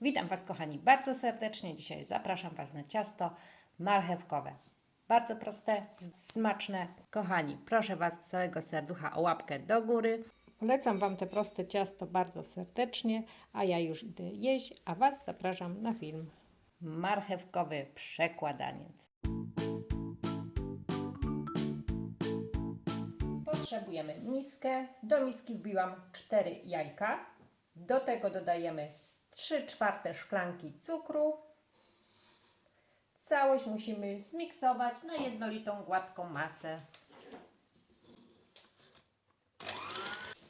Witam Was, kochani, bardzo serdecznie. Dzisiaj zapraszam Was na ciasto marchewkowe. Bardzo proste, smaczne. Kochani, proszę Was z całego serducha o łapkę do góry. Polecam Wam te proste ciasto bardzo serdecznie, a ja już idę jeść, a Was zapraszam na film marchewkowy przekładaniec. Potrzebujemy miskę. Do miski wbiłam 4 jajka. Do tego dodajemy 3 czwarte szklanki cukru. Całość musimy zmiksować na jednolitą gładką masę.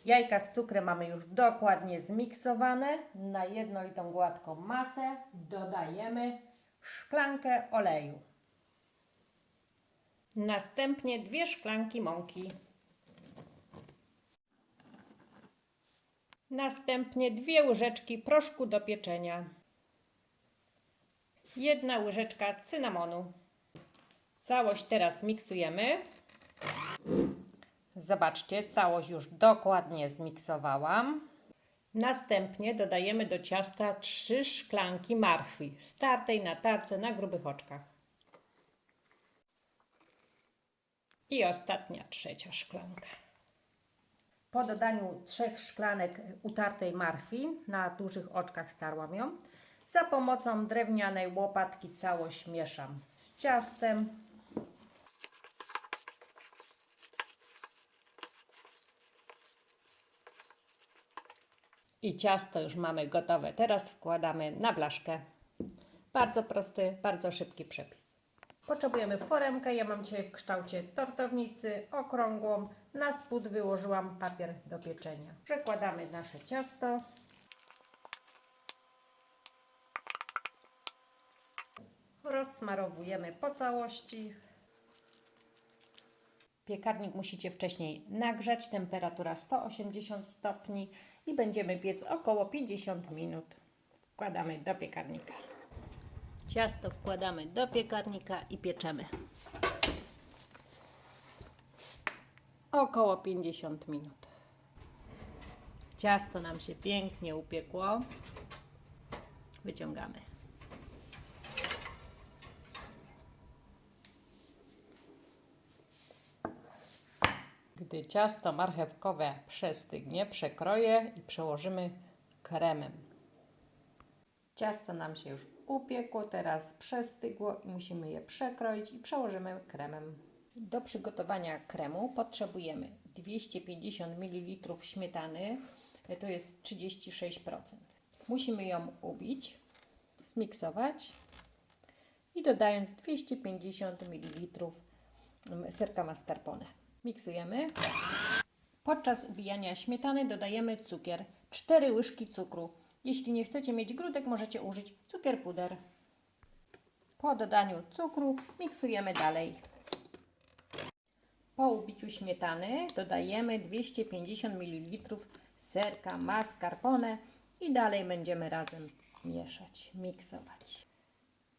Jajka z cukrem mamy już dokładnie zmiksowane na jednolitą gładką masę. Dodajemy szklankę oleju. Następnie dwie szklanki mąki. Następnie dwie łyżeczki proszku do pieczenia. Jedna łyżeczka cynamonu. Całość teraz miksujemy. Zobaczcie, całość już dokładnie zmiksowałam. Następnie dodajemy do ciasta trzy szklanki marchwi, startej na tarce na grubych oczkach. I ostatnia, trzecia szklanka. Po dodaniu trzech szklanek utartej marchwi, na dużych oczkach starłam ją, za pomocą drewnianej łopatki całość mieszam z ciastem. I ciasto już mamy gotowe. Teraz wkładamy na blaszkę. Bardzo prosty, bardzo szybki przepis. Potrzebujemy foremkę. Ja mam dzisiaj w kształcie tortownicy okrągłą. Na spód wyłożyłam papier do pieczenia. Przekładamy nasze ciasto. Rozsmarowujemy po całości. Piekarnik musicie wcześniej nagrzać, temperatura 180 stopni i będziemy piec około 50 minut. Wkładamy do piekarnika. Ciasto wkładamy do piekarnika i pieczemy. Około 50 minut. Ciasto nam się pięknie upiekło. Wyciągamy. Gdy ciasto marchewkowe przestygnie, przekroję i przełożymy kremem. Ciasto nam się już upiekło, teraz przestygło i musimy je przekroić i przełożymy kremem. Do przygotowania kremu potrzebujemy 250 ml śmietany, to jest 36%. Musimy ją ubić, zmiksować i dodając 250 ml serka mascarpone. Miksujemy. Podczas ubijania śmietany dodajemy cukier. 4 łyżki cukru. Jeśli nie chcecie mieć grudek, możecie użyć cukier puder. Po dodaniu cukru miksujemy dalej. Po ubiciu śmietany dodajemy 250 ml serka mascarpone i dalej będziemy razem mieszać, miksować.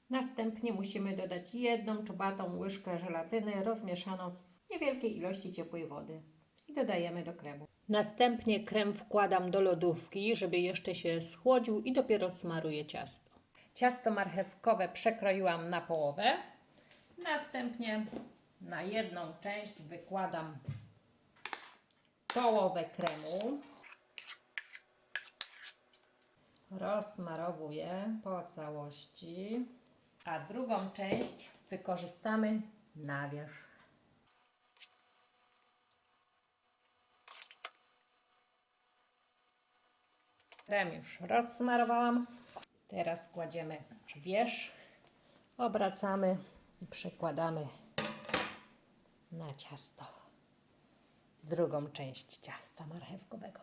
Następnie musimy dodać jedną czubatą łyżkę żelatyny rozmieszaną w niewielkiej ilości ciepłej wody i dodajemy do kremu. Następnie krem wkładam do lodówki, żeby jeszcze się schłodził i dopiero smaruję ciasto. Ciasto marchewkowe przekroiłam na połowę. Następnie na jedną część wykładam połowę kremu. Rozsmarowuję po całości, a drugą część wykorzystamy na wierzch. Krem już rozsmarowałam. Teraz kładziemy wierzch, obracamy i przekładamy na ciasto. Drugą część ciasta marchewkowego.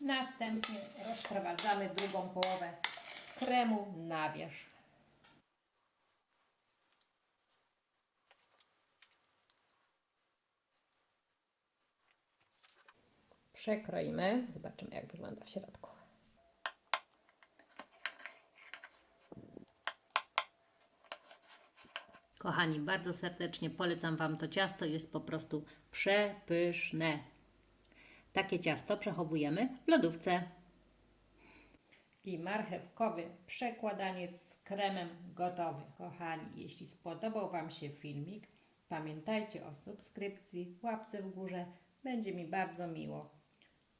Następnie rozprowadzamy drugą połowę kremu na wierzch. Przekroimy. Zobaczymy, jak wygląda w środku. Kochani, bardzo serdecznie polecam Wam to ciasto. Jest po prostu przepyszne. Takie ciasto przechowujemy w lodówce. i marchewkowy przekładaniec z kremem gotowy. Kochani, jeśli spodobał Wam się filmik, pamiętajcie o subskrypcji, łapce w górze. Będzie mi bardzo miło.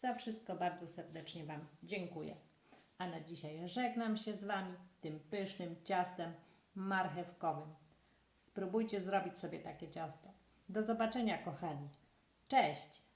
Za wszystko bardzo serdecznie Wam dziękuję. A na dzisiaj żegnam się z Wami tym pysznym ciastem marchewkowym. Spróbujcie zrobić sobie takie ciasto. Do zobaczenia, kochani. Cześć!